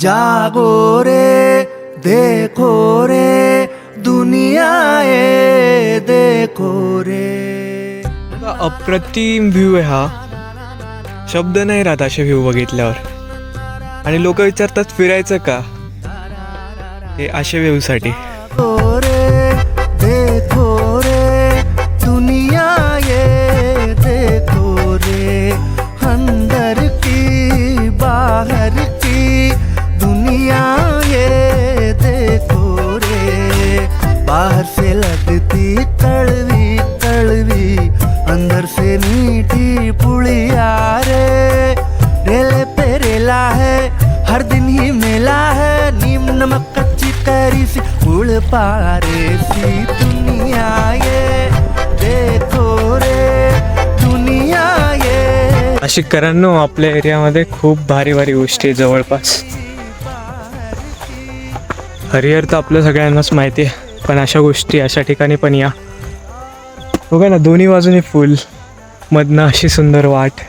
जागो रे देखो रे दुनिया ये देखो रे। बघा, अप्रतिम व्ह्यू आहे हा. शब्द नाही राहत असे व्ह्यू बघितल्यावर. आणि लोक विचारतात फिरायचं का? हे अशा व्ह्यूसाठी देखो कैरी पारे सी दुनिया ये देखो रे दुनिया ये अशी करणं आपल्या एरियामध्ये खूप भारी भारी गोष्टी आहे जवळपास. हरिहर तर आपल्या सगळ्यांनाच माहिती आहे पण अशा गोष्टी अशा ठिकाणी पण या. बघा ना दोन्ही बाजूने फुल मधनं अशी सुंदर वाट.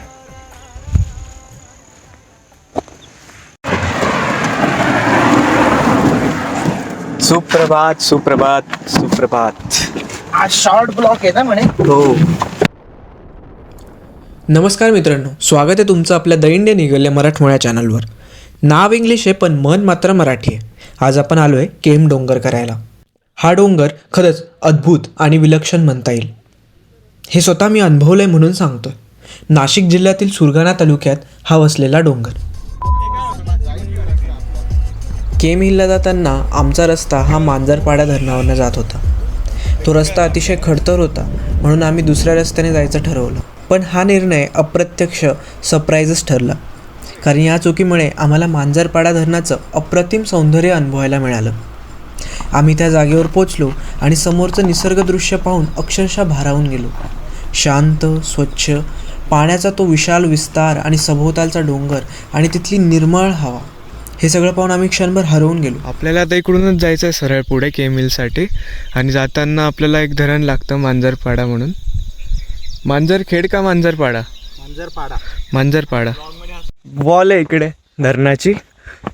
सुप्रभात सुप्रभात सुप्रभात. आज शॉर्ट ब्लॉक आहे ना म्हणे? हो. नमस्कार मित्रांनो स्वागत आहे तुमचं आपल्या दैंड्य निगल्या मराठमोळ्या चॅनलवर नाव इंग्लिश आहे पण मन मात्र मराठी आहे. आज आपण आलो आहे केम डोंगर करायला. हा डोंगर खरंच अद्भुत आणि विलक्षण म्हणता येईल. हे स्वतः मी अनुभवलं आहे म्हणून सांगतो नाशिक जिल्ह्यातील सुरगाणा तालुक्यात हा वसलेला डोंगर. केम हिलला जाताना आमचा रस्ता हा मांजरपाडा धरणावरनं जात होता. तो रस्ता अतिशय खडतर होता म्हणून आम्ही दुसऱ्या रस्त्याने जायचं ठरवलं. पण हा निर्णय अप्रत्यक्ष सरप्राईजच ठरला. कारण या चुकीमुळे आम्हाला मांजरपाडा धरणाचं अप्रतिम सौंदर्य अनुभवायला मिळालं. आम्ही त्या जागेवर पोचलो आणि समोरचं निसर्गदृश्य पाहून अक्षरशः भारावून गेलो. शांत स्वच्छ पाण्याचा तो विशाल विस्तार आणि सभोवतालचा डोंगर आणि तिथली निर्मळ हवा. हे सगळं पाहून आम्ही क्षणभर हरवून गेलो. आपल्याला आता इकडूनच जायचं आहे सरळ पुढे केमिलसाठी आणि जाताना आपल्याला एक धरण लागतं मांजरपाडा म्हणून. मांजरखेड का मांजरपाडा? मांजरपाडा. वॉल आहे इकडे धरणाची.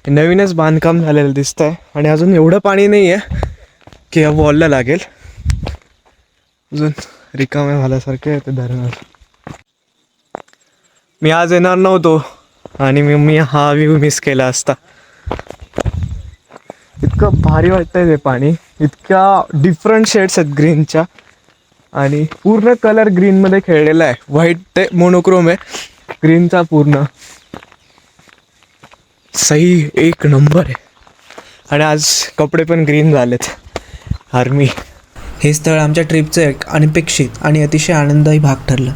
नवीनच बांधकाम झालेलं दिसत आहे आणि अजून एवढं पाणी नाही आहे की या वॉलला लागेल. अजून रिकाम्या झाल्यासारखे आहे ते धरण. मी आज येणार नव्हतो आणि मी मी हा व्ह्यू मिस केला असता. इतकं भारी वाटतंय ते पाणी. इतक्या डिफरंट शेड्स आहेत ग्रीनच्या आणि पूर्ण कलर ग्रीनमध्ये खेळलेला आहे. व्हाईट ते मोनोक्रोम आहे. ग्रीनचा पूर्ण. सही एक नंबर आहे. आणि आज कपडे पण ग्रीन झालेत. आर्मी हे स्थळ आमच्या ट्रिपचं एक अनपेक्षित आणि अतिशय आनंददायी भाग ठरलं.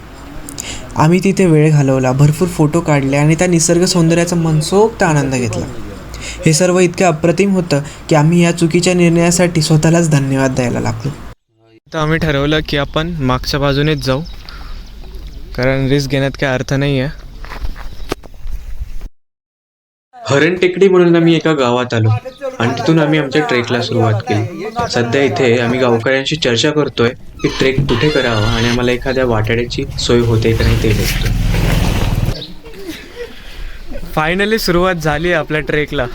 आम्ही तिथे वेळ घालवला भरपूर फोटो काढले आणि त्या निसर्ग सौंदर्याचा मनसोक्त आनंद घेतला. हे सर्व इतकं अप्रतिम होतं की आम्ही या चुकीच्या निर्णयासाठी स्वतःलाच धन्यवाद द्यायला लागलो. तर आम्ही ठरवलं की आपण मागच्या बाजूनेच जाऊ. कारण रिस्क घेण्यात काही अर्थ नाही आहे हरण टेकडी म्हणून आम्ही एका गावात आलो आणि तिथून आम्ही आमच्या ट्रेकला सुरुवात केली. सध्या इथे आम्ही गावकऱ्यांशी चर्चा करतोय की ट्रेक कुठे करावा आणि आम्हाला एखाद्या वाटाड्याची सोय होते का नाही ते बघतोय फायनली सुरुवात झाली आहे आपल्या ट्रेकला.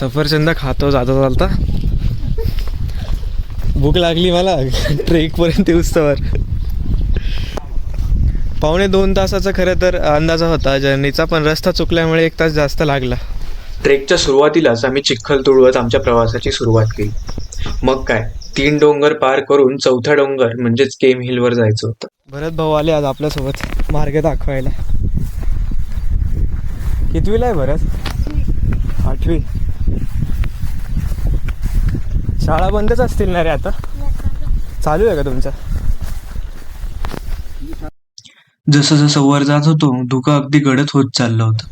सफरचंद खातो जाता चालता भूक लागली मला. ट्रेकपर्यंत येऊस्तवर पावणे दोन तासाचा खरं तर अंदाजा होता. जर्नीचा पण रस्ता चुकल्यामुळे एक तास जास्त लागला. ट्रेकच्या सुरुवातीलाच आम्ही चिखल तुडवत आमच्या प्रवासाची सुरुवात केली. मग काय? तीन डोंगर पार करून चौथा डोंगर म्हणजेच केम हिलवर जायचं होतं. भरत भाऊ आले आज आपल्यासोबत मार्ग दाखवायला. कितवीला आहे भरत? आठवी. शाळा बंदच असतील ना रे आता? चालू आहे का तुमच्या जसं जसं वर जात होतो धुकं अगदी गडद होत चाललं होतं.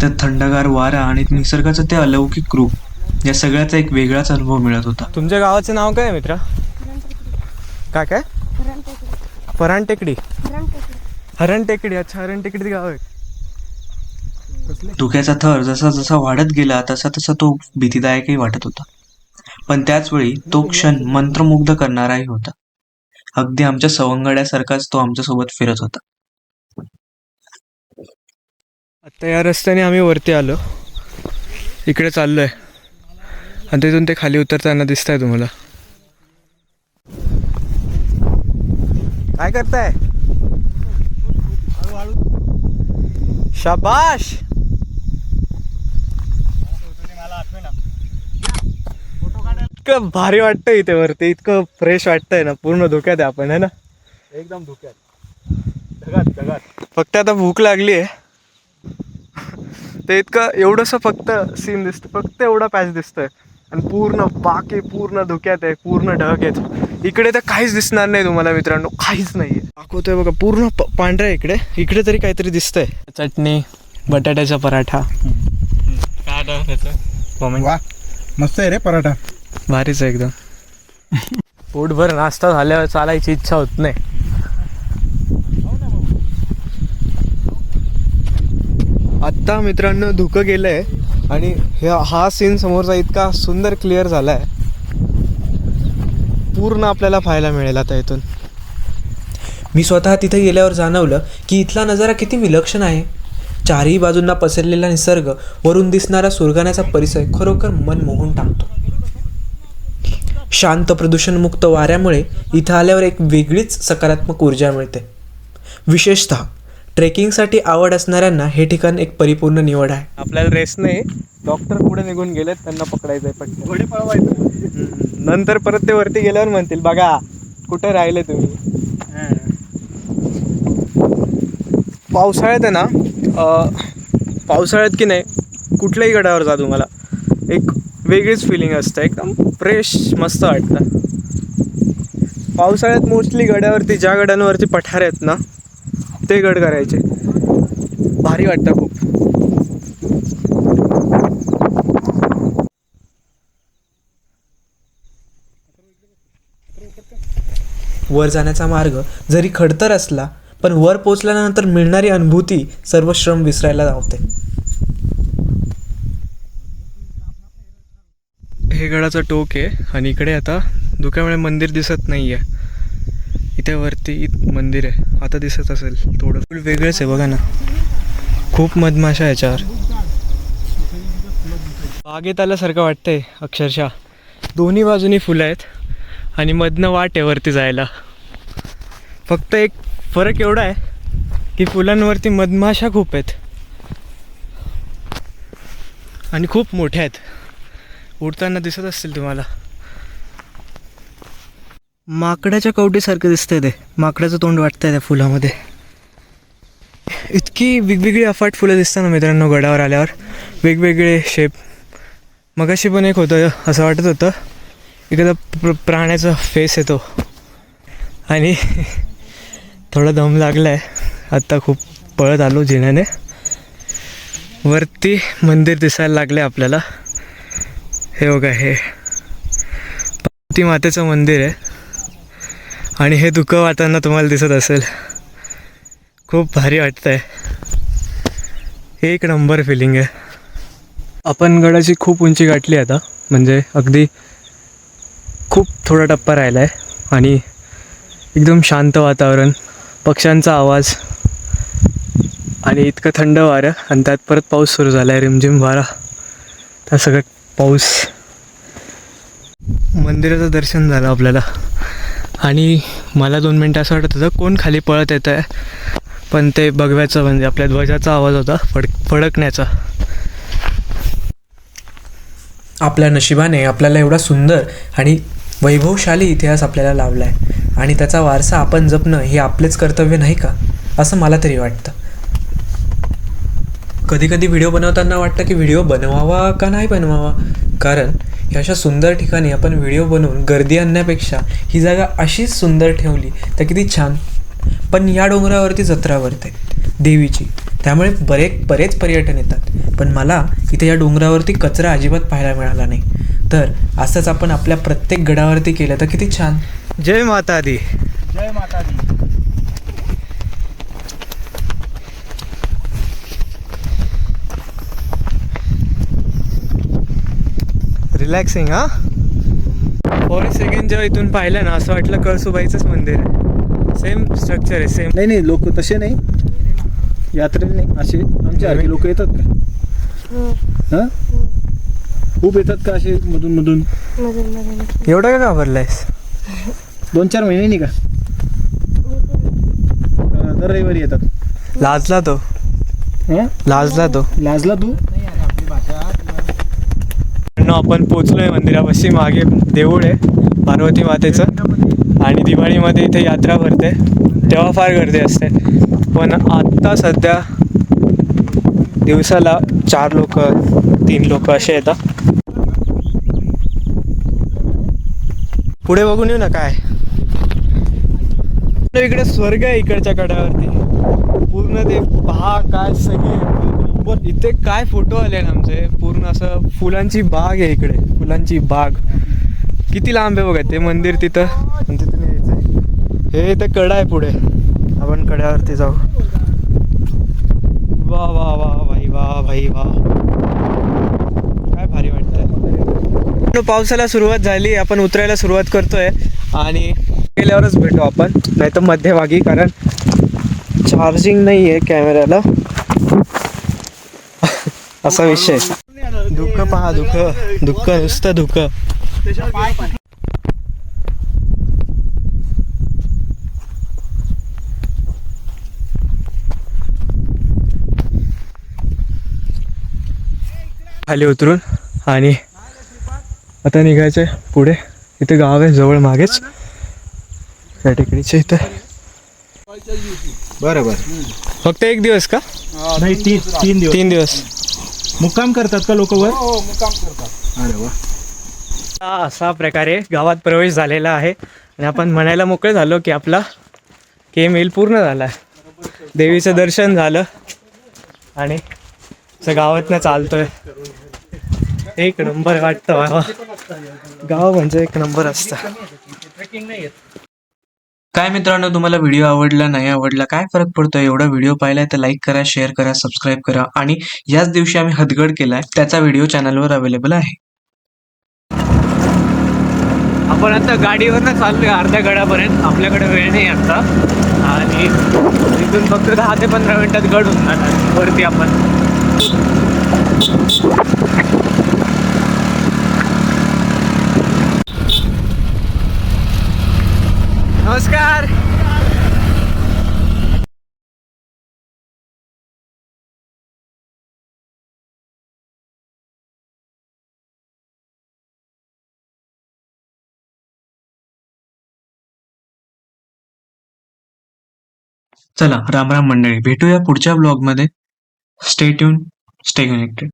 त्यात थंडगार वारा आणि निसर्गाचं ते अलौकिक रूप या सगळ्याचा एक वेगळाच अनुभव मिळत होता. तुमच्या गावाचं नाव काय मित्र? काय काय? पराण टेकडी हरण टेकडी अच्छा हरण टेकडी गाव आहे. धुक्याचा थर जसा जसा वाढत गेला तसा तसा तो भीतीदायकही वाटत होता. पण त्याच वेळी तो क्षण मंत्रमुग्ध करणाराही होता. अगदी आमच्या सवंगड्यासारखाच तो आमच्यासोबत फिरत होता. आता या रस्त्याने आम्ही वरती आलो. इकडे चाललो आहे आणि तिथून ते खाली उतरताना दिसत आहे तुम्हाला. काय करताय? शाबाश! इतकं भारी वाटतं इथे वरती. इतकं फ्रेश वाटतंय ना. पूर्ण धोक्यात आहे आपण है ना? एकदम धोक्यात. ढगात ढगात. फक्त आता भूक लागली आहे. ते इतकं एवढंसं फक्त सीन दिसतं. फक्त एवढा पॅच दिसतोय. आणि पूर्ण बाकी पूर्ण धुक्यात आहे. पूर्ण ढग आहेत इकडे तर काहीच दिसणार नाही तुम्हाला मित्रांनो. काहीच नाही आहे दाखवतोय बघा पूर्ण प- पांढरं आहे इकडे. इकडे तरी काहीतरी दिसतंय. चटणी बटाट्याचा पराठा. वा मस्त आहे रे पराठा. भारीच आहे एकदम. पोटभर नाश्ता झाल्यावर चालायची इच्छा होत नाही. आत्ता मित्रांनो धुकं गेलं आहे आणि हा सीन समोरचा इतका सुंदर क्लिअर झाला आहे पूर्ण आपल्याला पाहायला मिळेल आता इथून. मी स्वतः तिथे गेल्यावर जाणवलं की इथला नजारा किती विलक्षण आहे. चारही बाजूंना पसरलेला निसर्ग वरून दिसणारा सुरगाण्याचा परिसर खरोखर मन मोहून टाकतो. शांत प्रदूषणमुक्त वाऱ्यामुळे इथं आल्यावर एक वेगळीच सकारात्मक ऊर्जा मिळते. विशेषतः ट्रेकिंगसाठी आवड असणाऱ्यांना हे ठिकाण एक परिपूर्ण निवड आहे. आपल्याला रेस नाही. डॉक्टर पुढे निघून गेलेत त्यांना पकडायचंय पटकन. घोडे पळवायचं. नंतर परत ते वरती गेल्यावर म्हणतील बघा कुठे राहिले तुम्ही? पावसाळ्यात आहे ना पावसाळ्यात की नाही कुठल्याही गडावर जा तुम्हाला. एक वेगळीच फिलिंग असतं. एकदम फ्रेश मस्त वाटतं. पावसाळ्यात मोस्टली गड्यावरती ज्या गड्यांवरती पठार आहेत ना ते गड करायचे. भारी वाटतं खूप. वर जाण्याचा मार्ग जरी खडतर असला पण वर पोचल्यानंतर मिळणारी अनुभूती सर्व श्रम विसरायला लावते हे गडाचं टोक आहे आणि इकडे आता धुक्यामुळे मंदिर दिसत नाही आहे इथे वरती मंदिर आहे. आता दिसत असेल. थोडं फुल वेगळंच आहे बघा ना. खूप मधमाशा याच्यावर बागेत आल्यासारखं वाटतंय अक्षरशः. दोन्ही बाजूनी फुलं आहेत आणि मधनं वाट आहे वरती जायला. फक्त एक फरक एवढा आहे की फुलांवरती मधमाशा खूप आहेत. आणि खूप मोठ्या आहेत. उडताना दिसत असतील तुम्हाला. माकडाच्या कवटीसारखं दिसतंय ते. माकडाचं तोंड वाटतंय त्या फुलामध्ये. इतकी वेगवेगळी अफाट फुलं दिसतात ना मित्रांनो गडावर आल्यावर. वेगवेगळे शेप मगाशी पण एक होतं असं वाटत होतं एखादा प्र प्राण्याचा फेस येतो. आणि थोडा दम लागला आहे आत्ता खूप पळत आलो जिण्याने वरती मंदिर दिसायला लागले आपल्याला. हे बघा हे पार्वती मातेचं मंदिर आहे. आणि हे दुःख वाटताना तुम्हाला दिसत असेल. खूप भारी वाटतं आहे एक नंबर फिलिंग आहे. आपण गडाची खूप उंची गाठली आता. म्हणजे अगदी खूप थोडा टप्पा राहिला आहे आणि एकदम शांत वातावरण पक्ष्यांचा आवाज. आणि इतकं थंड वारं. आणि त्यात परत पाऊस सुरू झाला आहे रिमझिम वारा. त्या सगळं पाऊस. मंदिराचं दर्शन झालं आपल्याला. आणि मला दोन मिनटं असं वाटत होतं कोण खाली पळत येतं आहे पण ते बघव्याचं म्हणजे आपल्या ध्वजाचा आवाज होता फड फडकण्याचा. आपल्या नशिबाने आपल्याला एवढा सुंदर आणि वैभवशाली इतिहास आपल्याला लावला आहे आणि त्याचा वारसा आपण जपणं हे आपलेच कर्तव्य नाही का? असं मला तरी वाटतं. कधी कधी व्हिडिओ बनवताना वाटतं की व्हिडिओ बनवावा का नाही बनवावा? कारण ह्या अशा सुंदर ठिकाणी आपण व्हिडिओ बनवून गर्दी आणण्यापेक्षा ही जागा अशीच सुंदर ठेवली तर किती छान. पण या डोंगरावरती जत्रा भरते देवीची. त्यामुळे बरेच बरेच पर्यटन येतात. पण मला इथे या डोंगरावरती कचरा अजिबात पाहायला मिळाला नाही. तर असंच आपण आपल्या प्रत्येक गडावरती केलं तर किती छान. जय माता दी. जय माता दी. रिलॅक्सिंग हा फॉर ए सेकंड जेव्हा इथून पाहिलं ना असं वाटलं कळसुबाईचंच मंदिर आहे. सेम स्ट्रक्चर आहे सेम नाही नाही लोक तसे नाही. यात्रेने असे आमच्यासारखे लोक येतात का? हा? खूप येतात का असे मधून मधून? एवढं का घाबरलायस? दोन चार महिन्यांनी का? का दर रविवारी येतात. लाजला तो. हा? लाजला तो. लाजला तू? मित्रांनो, आपण पोचलोय मंदिरापाशी. मागे देऊळ आहे पार्वती मातेचं. आणि दिवाळीमध्ये इथे यात्रा भरते. तेव्हा फार गर्दी असते. पण आत्ता सध्या दिवसाला चार लोक तीन लोक असे येतात. पुढे बघून येऊ ना काय. इकडे स्वर्ग आहे इकडच्या कड्यावरती पूर्ण ते पहा काय सगळे. नंबर इथे काय फोटो आले ना आमचे? पूर्ण असं फुलांची बाग आहे इकडे. फुलांची बाग. किती लांब आहे बघा ते मंदिर तिथं? आणि तिथून यायचंय हे इथे कडा आहे पुढे. आपण कड्यावरती जाऊ. वा वा वा भाई वा भाई वा. काय भारी वाटतंय. पावसाला सुरुवात झाली आपण उतरायला सुरुवात करतोय. आणि गेल्यावरच भेटू आपण. नाही तर मध्यभागी कारण चार्जिंग नाही आहे कॅमेऱ्याला असा विषय दुःख पहा दुःख. दुःख नुसतं दुःख. खाली उतरून आणि आता निघायचंय पुढे. इथे गाव आहे जवळ मागेच. त्या टेकडीच्या इथं. बरं बरं. फक्त एक दिवस का? नाही तीन तीन दिवस. तीन दिवस. मुक्काम करतात का लोक वर? अरे वा. हा असा प्रकारे गावात प्रवेश झालेला आहे. आणि आपण म्हणायला मोकळे झालो की आपला के मेल पूर्ण झाला. आहे देवीचं दर्शन झालं. आणि असं गावातनं चालतोय. एक नंबर वाटतं बाबा. गाव म्हणजे एक नंबर असतं काय मित्रांनो तुम्हाला व्हिडिओ आवडला नाही आवडला काय फरक पडतो एवढा व्हिडिओ पाहिलाय तर लाईक करा शेअर करा सबस्क्राईब करा. आणि याच दिवशी आम्ही हदगड केलाय त्याचा व्हिडिओ चॅनलवर अवेलेबल आहे. आपण आता गाडीवरनं चाललोय अर्ध्या गडापर्यंत. आपल्याकडे वेळ नाही आता. आणि इथून फक्त दहा ते पंधरा मिनिटात गड होऊन जाणार. वरती आपण. नमस्कार. चला राम राम मंडळी भेटूया पुढच्या ब्लॉगमध्ये स्टे ट्यून स्टे कनेक्टेड